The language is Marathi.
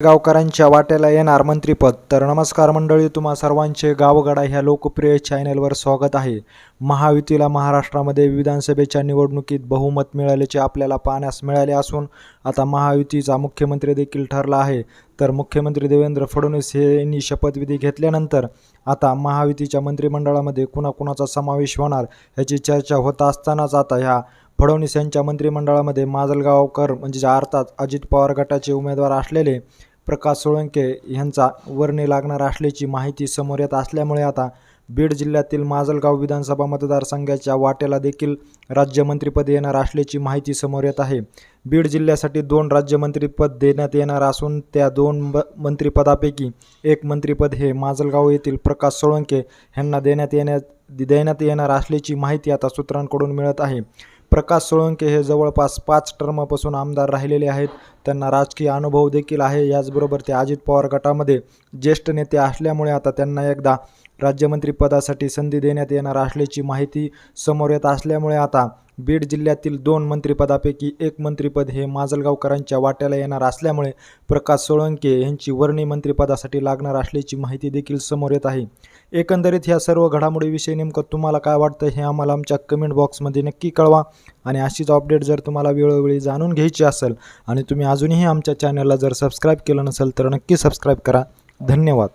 गावकरांच्या वाट्याला येणार मंत्रीपद. तर नमस्कार मंडळी तुम्हा सर्वांचे गावगडा ह्या लोकप्रिय चॅनलवर स्वागत आहे. महायुतीला महाराष्ट्रामध्ये विधानसभेच्या निवडणुकीत बहुमत मिळाल्याचे आपल्याला पाहण्यास मिळाले असून आता महायुतीचा मुख्यमंत्री देखील ठरला आहे. तर मुख्यमंत्री देवेंद्र फडणवीस यांनी शपथविधी घेतल्यानंतर आता महायुतीच्या मंत्रिमंडळामध्ये कुणाकुणाचा समावेश होणार याची चर्चा होत असतानाच आता ह्या फडणवीस यांच्या मंत्रिमंडळामध्ये माजलगावकर म्हणजे अर्थात अजित पवार गटाचे उमेदवार असलेले प्रकाश सोळंके यांचा वर्णी लागणार असल्याची माहिती समोर येत असल्यामुळे आता बीड जिल्ह्यातील माजलगाव विधानसभा मतदारसंघाच्या वाट्याला देखील राज्यमंत्रीपद येणार असल्याची माहिती समोर येत आहे. बीड जिल्ह्यासाठी दोन राज्यमंत्रीपद देण्यात येणार असून त्या दोन ब मंत्रिपदापैकी एक मंत्रिपद हे माजलगाव येथील प्रकाश सोळंके यांना देण्यात येण्यात देण्यात येणार असल्याची माहिती आता सूत्रांकडून मिळत आहे. प्रकाश सोळंके हे जवळपास पाच टर्मपासून आमदार राहिलेले आहेत. त्यांना राजकीय अनुभव देखील आहे. याचबरोबर ते अजित पवार गटामध्ये ज्येष्ठ नेते असल्यामुळे आता त्यांना एकदा राज्यमंत्रीपदासाठी संधी देण्यात येणार असल्याची माहिती समोर येत असल्यामुळे आता बीड जिल्ह्यातील दोन मंत्रिपदापैकी एक मंत्रिपद हे माजलगावकरांच्या वाट्याला येणार असल्यामुळे प्रकाश सोळंके यांची वर्णी मंत्रिपदासाठी लागणार असल्याची माहिती देखील समोर येत आहे. एकंदरीत ह्या सर्व घडामोडीविषयी नेमकं तुम्हाला काय वाटतं हे आम्हाला आमच्या कमेंट बॉक्समध्ये नक्की कळवा आणि अशीच अपडेट जर तुम्हाला वेळोवेळी जाणून घ्यायची असेल आणि तुम्ही अजूनही आमच्या चॅनलला जर सबस्क्राईब केलं नसेल तर नक्की सबस्क्राईब करा. धन्यवाद.